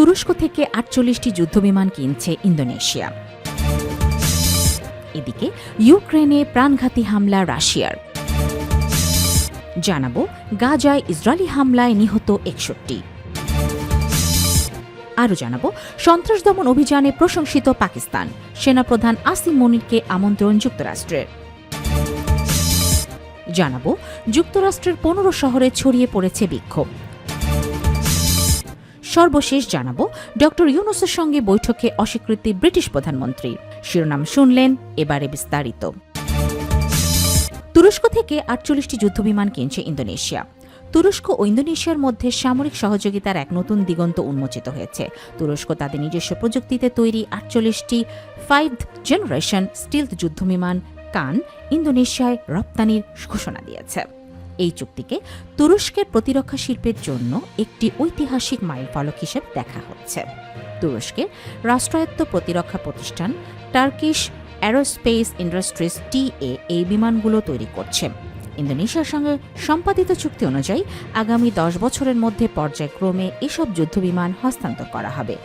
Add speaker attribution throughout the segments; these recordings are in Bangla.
Speaker 1: তুরস্ক থেকে আটচল্লিশটি যুদ্ধবিমান কিনছে ইন্দোনেশিয়া। এদিকে ইউক্রেনে প্রাণঘাতী হামলা রাশিয়ার। জানাব, গাজায় ইসরায়েলি হামলায় নিহত একষট্টি। আরও জানাব, সন্ত্রাস দমন অভিযানে প্রশংসিত পাকিস্তান। সেনাপ্রধান আসিম মনিরকে আমন্ত্রণ যুক্তরাষ্ট্রের। জানাব, যুক্তরাষ্ট্রের পনেরো শহরে ছড়িয়ে পড়েছে বিক্ষোভ। সর্বশেষ জানাব, ডক্টর ইউনুসের সঙ্গে বৈঠকে অস্বীকৃতি ব্রিটিশ প্রধানমন্ত্রী। শিরোনাম শুনলেন, এবারে বিস্তারিত। তুরস্ক থেকে আটচল্লিশটি যুদ্ধবিমান কিনছে ইন্দোনেশিয়া। তুরস্ক ও ইন্দোনেশিয়ার মধ্যে সামরিক সহযোগিতার এক নতুন দিগন্ত উন্মোচিত হয়েছে। তুরস্ক তাদের নিজস্ব প্রযুক্তিতে তৈরি আটচল্লিশটি ফাইভ জেনারেশন স্টিলথ যুদ্ধবিমান কান ইন্দোনেশিয়ায় রপ্তানির ঘোষণা দিয়েছে। এই চুক্তিকে তুরস্কের প্রতিরক্ষা শিল্পের জন্য একটি ঐতিহাসিক মাইলফলক হিসেবে দেখা হচ্ছে। তুরস্কের রাষ্ট্রায়ত্ত প্রতিরক্ষা প্রতিষ্ঠান টার্কিশ অ্যারোস্পেস ইন্ডাস্ট্রিজ টিএ এই বিমানগুলো তৈরি করছে। ইন্দোনেশিয়ার সঙ্গে সম্পাদিত চুক্তি অনুযায়ী আগামী দশ বছরের মধ্যে পর্যায়ক্রমে এসব যুদ্ধবিমান হস্তান্তর করা হবে।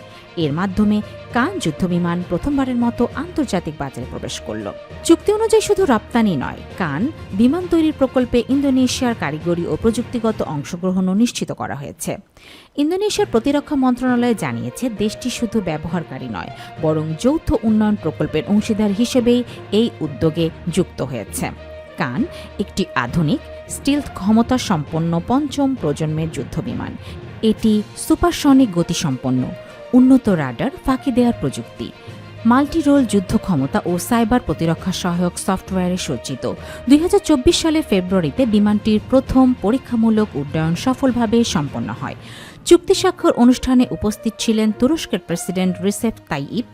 Speaker 1: এর মাধ্যমে কান যুদ্ধবিমান প্রথমবারের মতো আন্তর্জাতিক বাজারে প্রবেশ করল। চুক্তি অনুযায়ী শুধু রপ্তানি নয়, কান বিমান তৈরির প্রকল্পে ইন্দোনেশিয়ার কারিগরি ও প্রযুক্তিগত অংশগ্রহণও নিশ্চিত করা হয়েছে। ইন্দোনেশিয়ার প্রতিরক্ষা মন্ত্রণালয় জানিয়েছে, দেশটি শুধু ব্যবহারকারী নয়, বরং যৌথ উন্নয়ন প্রকল্পের অংশীদার হিসেবেই এই উদ্যোগে যুক্ত হয়েছে। কান একটি আধুনিক, স্টিলথ ক্ষমতা সম্পন্ন পঞ্চম প্রজন্মের যুদ্ধবিমান এটি সুপারসনিক গতিসম্পন্ন উন্নত রাডার ফাঁকি দেওয়ার প্রযুক্তি। মাল্টিরোল যুদ্ধ ক্ষমতা ও সাইবার প্রতিরক্ষা সহায়ক সফটওয়্যারে সজ্জিত। দুই হাজার চব্বিশ সালে ফেব্রুয়ারিতে বিমানটির প্রথম পরীক্ষামূলক উড্ডয়ন সফলভাবে সম্পন্ন হয়। চুক্তি স্বাক্ষর অনুষ্ঠানে উপস্থিত ছিলেন তুরস্কের প্রেসিডেন্ট রিসেপ তাইইপ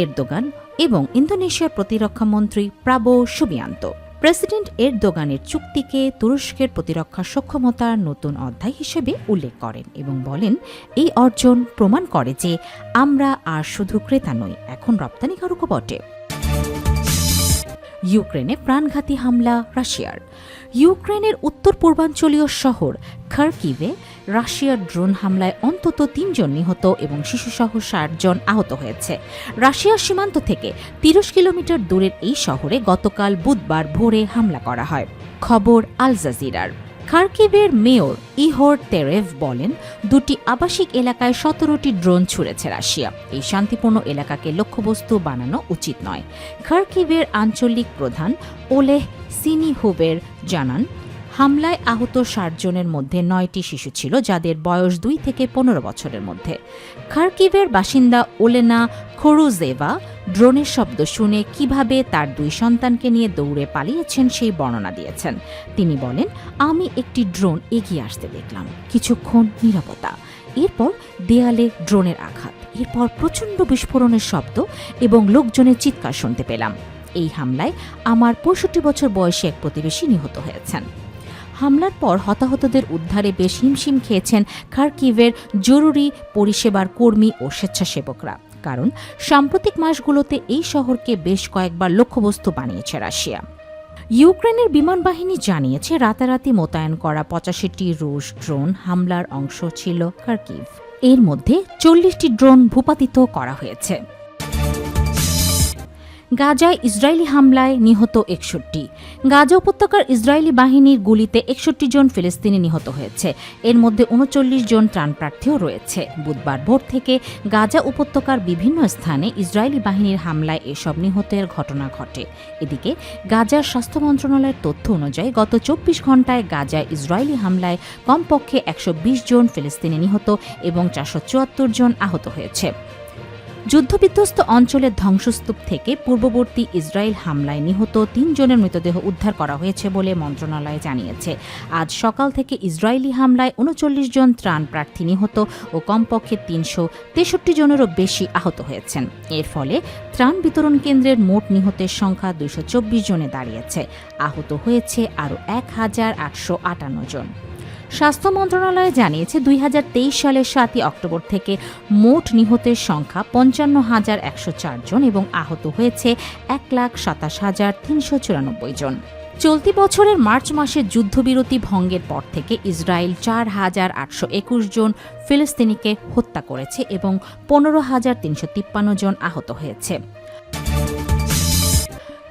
Speaker 1: এরদোগান এবং ইন্দোনেশিয়ার প্রতিরক্ষা মন্ত্রী প্রাবো সুবিয়ান্ত। প্রেসিডেন্ট এরদোগানের চুক্তিকে তুরস্কের প্রতিরক্ষা সক্ষমতার নতুন অধ্যায় হিসেবে উল্লেখ করেন এবং বলেন, এই অর্জন প্রমাণ করে যে আমরা আর শুধু ক্রেতা নই, এখন রপ্তানিকারকও বটে। ইউক্রেনে প্রাণঘাতী হামলা, রাশিয়ার। ইউক্রেনের উত্তর পূর্বাঞ্চলীয় শহর খার্কিভে রাশিয়ার ড্রোন হামলায় অন্তত তিনজন নিহত এবং শিশুসহ ষাট জন আহত হয়েছে। রাশিয়ার সীমান্ত থেকে তিরিশ কিলোমিটার দূরের এই শহরে গতকাল বুধবার ভোরে হামলা করা হয়। খবর আল জাজিরার। খার্কিভের মেয়র ইহোর তেরেভ বলেন, দুটি আবাসিক এলাকায় সতেরোটি ড্রোন ছুড়েছে রাশিয়া। এই শান্তিপূর্ণ এলাকাকে লক্ষ্যবস্তু বানানো উচিত নয়। খার্কিভের আঞ্চলিক প্রধান ওলেহ সিনিহুবের জানান হামলায় আহত ষাট জনের মধ্যে নয়টি শিশু ছিল, যাদের বয়স দুই থেকে পনেরো বছরের মধ্যে। খার্কিভের বাসিন্দা ওলেনা খোরুজেভা ড্রোনের শব্দ শুনে কীভাবে তার দুই সন্তানকে নিয়ে দৌড়ে পালিয়েছেন সেই বর্ণনা দিয়েছেন। তিনি বলেন, আমি একটি ড্রোন এগিয়ে আসতে দেখলাম। কিছুক্ষণ নিরাপত্তা। এরপর দেয়ালে ড্রোনের আঘাত। এরপর প্রচণ্ড বিস্ফোরণের শব্দ এবং লোকজনের চিৎকার শুনতে পেলাম। এই হামলায় আমার পঁয়ষট্টি বছর বয়সী এক প্রতিবেশী নিহত হয়েছেন। হামলার পর হতাহতদের উদ্ধারে বেশ হিমশিম খেয়েছেন খার্কিভের জরুরি পরিষেবার কর্মী ও স্বেচ্ছাসেবকরা। কারণ, সাম্প্রতিক মাসগুলোতে এই শহরকে বেশ কয়েকবার লক্ষ্যবস্তু বানিয়েছে রাশিয়া। ইউক্রেনের বিমান বাহিনী জানিয়েছে, রাতারাতি মোতায়েন করা পঁচাশিটি রুশ ড্রোন হামলার অংশ ছিল খার্কিভ। এর মধ্যে চল্লিশটি ড্রোন ভূপাতিত করা হয়েছে। গাজায় ইসরায়েলি হামলায় নিহত একষট্টি। গাজা উপত্যকার ইসরায়েলি বাহিনীর গুলিতে একষট্টি জন ফিলিস্তিনি নিহত হয়েছে। এর মধ্যে উনচল্লিশ জন ত্রাণপ্রার্থীও রয়েছে। বুধবার ভোর থেকে গাজা উপত্যকার বিভিন্ন স্থানে ইসরায়েলি বাহিনীর হামলায় এসব নিহতের ঘটনা ঘটে। এদিকে গাজার স্বাস্থ্য মন্ত্রণালয়ের তথ্য অনুযায়ী গত চব্বিশ ঘন্টায় গাজায় ইসরায়েলি হামলায় কমপক্ষে একশো বিশ জন ফিলিস্তিনি নিহত এবং চারশো চুয়াত্তর জন আহত হয়েছে। যুদ্ধবিধ্বস্ত অঞ্চলের ধ্বংসস্তূপ থেকে পূর্ববর্তী ইসরায়েল হামলায় নিহত তিনজনের মৃতদেহ উদ্ধার করা হয়েছে বলে মন্ত্রণালয় জানিয়েছে। আজ সকাল থেকে ইসরায়েলি হামলায় উনচল্লিশ জন ত্রাণ প্রার্থী নিহত ও কমপক্ষে তিনশো তেষট্টি জনেরও বেশি আহত হয়েছেন। এর ফলে ত্রাণ বিতরণ কেন্দ্রের মোট নিহতের সংখ্যা দুইশো চব্বিশ জনে দাঁড়িয়েছে। আহত হয়েছে আরও এক হাজার আটশো আটান্ন জন। স্বাস্থ্য মন্ত্রণালয় জানিয়েছে দুই হাজার তেইশ সালের সাতই অক্টোবর থেকে মোট নিহতের সংখ্যা পঞ্চান্ন হাজার একশো জন এবং আহত হয়েছে এক লাখ সাতাশ হাজার তিনশো চুরানব্বই জন। চলতি বছরের মার্চ মাসে যুদ্ধবিরতি ভঙ্গের পর থেকে ইসরায়েল চার হাজার আটশো একুশ জন ফিলিস্তিনিকে হত্যা করেছে এবং পনেরো হাজার তিনশো তিপ্পান্ন জন আহত হয়েছে।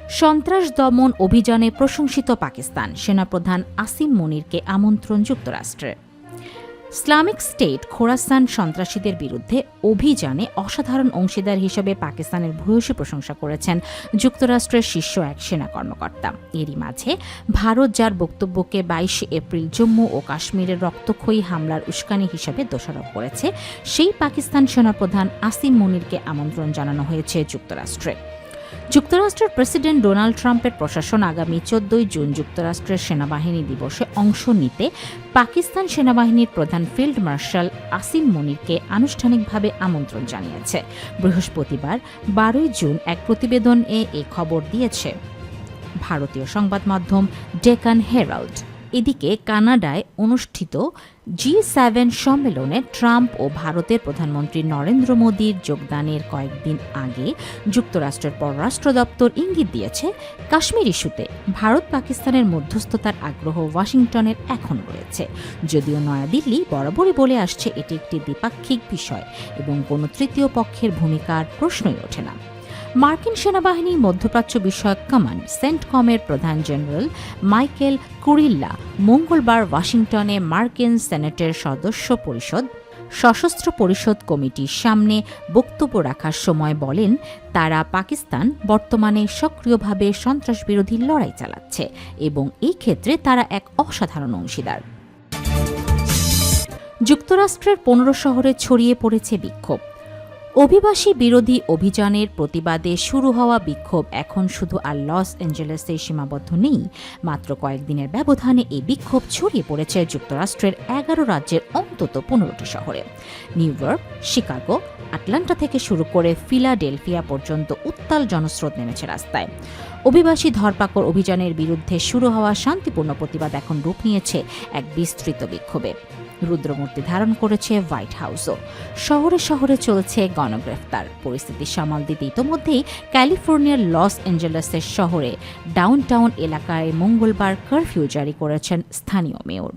Speaker 1: সন্ত্রাস দমন অভিযানে প্রশংসিত পাকিস্তান। সেনাপ্রধান আসিম মনিরকে আমন্ত্রণ যুক্তরাষ্ট্রের ইসলামিক স্টেট খোরাসান সন্ত্রাসীদের বিরুদ্ধে অভিযানে অসাধারণ অংশীদার হিসেবে পাকিস্তানের ভূয়সী প্রশংসা করেছেন যুক্তরাষ্ট্রের শীর্ষ এক সেনা কর্মকর্তা। এরই মাঝে ভারত, যার বক্তব্যকে বাইশে এপ্রিল জম্মু ও কাশ্মীরের রক্তক্ষয়ী হামলার উস্কানি হিসেবে দোষারোপ করেছে, সেই পাকিস্তান সেনাপ্রধান আসিম মনিরকে আমন্ত্রণ জানানো হয়েছে যুক্তরাষ্ট্রে। যুক্তরাষ্ট্রের প্রেসিডেন্ট ডোনাল্ড ট্রাম্পের প্রশাসন আগামী চোদ্দই জুন যুক্তরাষ্ট্রের সেনাবাহিনী দিবসে অংশ নিতে পাকিস্তান সেনাবাহিনীর প্রধান ফিল্ড মার্শাল আসিম মনিরকে আনুষ্ঠানিকভাবে আমন্ত্রণ জানিয়েছে। বৃহস্পতিবার বারোই জুন এক প্রতিবেদনে এ খবর দিয়েছে। ভারতীয় সংবাদ মাধ্যম ডেকান হেরাল্ড। এদিকে কানাডায় অনুষ্ঠিত জি সেভেন সম্মেলনে ট্রাম্প ও ভারতের প্রধানমন্ত্রী নরেন্দ্র মোদীর যোগদানের কয়েকদিন আগে যুক্তরাষ্ট্রের পররাষ্ট্র দপ্তর ইঙ্গিত দিয়েছে, কাশ্মীর ইস্যুতে ভারত পাকিস্তানের মধ্যস্থতার আগ্রহ ওয়াশিংটনের এখন রয়েছে। যদিও নয়াদিল্লি বরাবরই বলে আসছে এটি একটি দ্বিপাক্ষিক বিষয় এবং কোনো তৃতীয় পক্ষের ভূমিকার প্রশ্নই ওঠে না। মার্কিন সেনাবাহিনীর মধ্যপ্রাচ্য বিষয়ক কমান্ড, সেন্টকমের প্রধান জেনারেল মাইকেল কুরিল্লা, মঙ্গলবার ওয়াশিংটনে মার্কিন সেনেটের সদস্য পরিষদ, সশস্ত্র পরিষদ কমিটির সামনে বক্তব্য রাখার সময় বলেন, তারা পাকিস্তান বর্তমানে সক্রিয়ভাবে সন্ত্রাসবিরোধী লড়াই চালাচ্ছে এবং এই ক্ষেত্রে তারা এক অসাধারণ অংশীদার। যুক্তরাষ্ট্রের পনেরো শহরে ছড়িয়ে পড়েছে বিক্ষোভ। অভিবাসী বিরোধী অভিযানের প্রতিবাদে শুরু হওয়া বিক্ষোভ এখন শুধু আর লস অ্যাঞ্জেলেসে সীমাবদ্ধ নেই। মাত্র কয়েকদিনের ব্যবধানে এই বিক্ষোভ ছড়িয়ে পড়েছে যুক্তরাষ্ট্রের এগারো রাজ্যের অন্তত পনেরোটি শহরে। নিউ ইয়র্ক, শিকাগো, আটলান্টা থেকে শুরু করে ফিলাডেলফিয়া পর্যন্ত উত্তাল জনস্রোত নেমেছে রাস্তায়। অভিবাসী ধরপাকড় অভিযানের বিরুদ্ধে শুরু হওয়া শান্তিপূর্ণ প্রতিবাদ এখন রূপ নিয়েছে এক বিস্তৃত বিক্ষোভে। রুদ্রমূর্তি ধারণ করেছে হোয়াইট হাউসও। শহরে শহরে চলছে গণগ্রেফতার। পরিস্থিতি সামাল দিতে ইতোমধ্যেই ক্যালিফোর্নিয়ার লস অ্যাঞ্জেলেসের শহরে ডাউনটাউন এলাকায় মঙ্গলবার কারফিউ জারি করেছেন স্থানীয় মেয়র।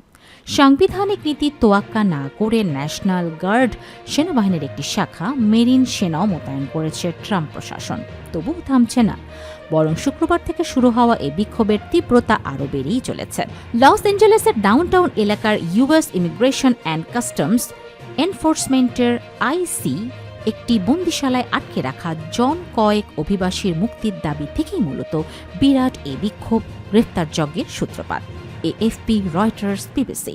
Speaker 1: সাংবিধানিক নীতি তোয়াক্কা না করে ন্যাশনাল গার্ড সেনাবাহিনীর একটি শাখা মেরিন সেনাও মোতায়েন করেছে ট্রাম্প প্রশাসন। তবুও থামছে না। বরং শুক্রবার থেকে শুরু হওয়া এই বিক্ষোভের তীব্রতা আরও বেড়েই চলেছে। লস অ্যাঞ্জেলেসের ডাউনটাউন এলাকার ইউএস ইমিগ্রেশন অ্যান্ড কাস্টমস এনফোর্সমেন্টের আইসি একটি বন্দিশালায় আটকে রাখা জন কয়েক অভিবাসীর মুক্তির দাবি থেকেই মূলত বিরাট এই বিক্ষোভ গ্রেফতার যজ্ঞের সূত্রপাত। AFP, Reuters, BBC.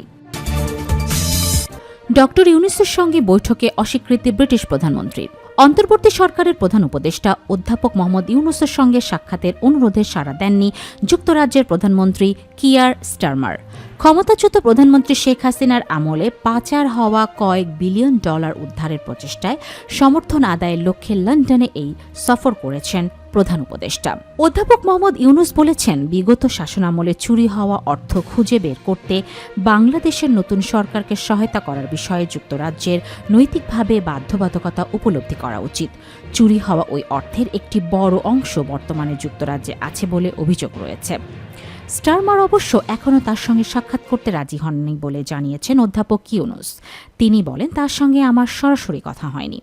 Speaker 1: ডক্টর ইউনিসের সঙ্গে বৈঠকে অস্বীকৃতি ব্রিটিশ প্রধানমন্ত্রীর। অন্তর্বর্তী সরকারের প্রধান উপদেষ্টা অধ্যাপক মোহাম্মদ ইউনুসের সঙ্গে সাক্ষাতের অনুরোধে সাড়া দেননি যুক্তরাজ্যের প্রধানমন্ত্রী কিয়ার স্টারমার। ক্ষমতাচ্যুত প্রধানমন্ত্রী শেখ হাসিনার আমলে পাচার হওয়া কয়েক বিলিয়ন ডলার উদ্ধারের প্রচেষ্টায় সমর্থন আদায়ের লক্ষ্যে লন্ডনে এই সফর করেছেন প্রধান উপদেষ্টা। অধ্যাপক মোহাম্মদ ইউনুস বলেছেন, বিগত শাসনামলে চুরি হওয়া অর্থ খুঁজে বের করতে বাংলাদেশের নতুন সরকারকে সহায়তা করার বিষয়ে যুক্তরাজ্যের নৈতিকভাবে বাধ্যবাধকতা উপলব্ধি করা উচিত। চুরি হওয়া ওই অর্থের একটি বড় অংশ বর্তমানে যুক্তরাজ্যে আছে বলে অভিযোগ রয়েছে। স্টারমার অবশ্য এখনও তার সঙ্গে সাক্ষাৎ করতে রাজি হননি বলে জানিয়েছেন অধ্যাপক ইউনুস। তিনি বলেন, তার সঙ্গে আমার সরাসরি কথা হয়নি।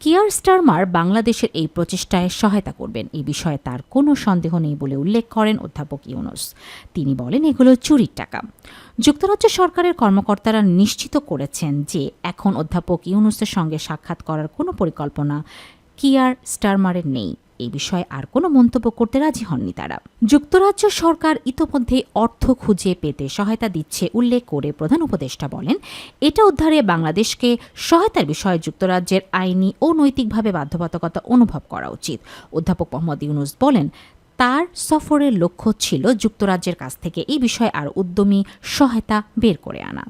Speaker 1: কিয়ার স্টারমার বাংলাদেশের এই প্রচেষ্টায় সহায়তা করবেন এই বিষয়ে তার কোনো সন্দেহ নেই বলে উল্লেখ করেন অধ্যাপক ইউনুস। তিনি বলেন, এগুলো চুরির টাকা। যুক্তরাজ্য সরকারের কর্মকর্তারা নিশ্চিত করেছেন যে এখন অধ্যাপক ইউনুসের সঙ্গে সাক্ষাৎ করার কোনো পরিকল্পনা কিয়ার স্টারমারের নেই। এই বিষয়ে আর কোনো মন্তব্য করতে রাজি হননি তারা। যুক্তরাজ্য সরকার ইতোমধ্যে অর্থ খুঁজে পেতে সহায়তা দিচ্ছে উল্লেখ করে প্রধান উপদেষ্টা বলেন, এটা উদ্ধারে বাংলাদেশকে সহায়তার বিষয়ে যুক্তরাজ্যের আইনি ও নৈতিকভাবে বাধ্যবাধকতা অনুভব করা উচিত। অধ্যাপক মোহাম্মদ ইউনুস বলেন, তার সফরের লক্ষ্য ছিল যুক্তরাজ্যের কাছ থেকে এই বিষয়ে আর উদ্যমী সহায়তা বের করে আনা।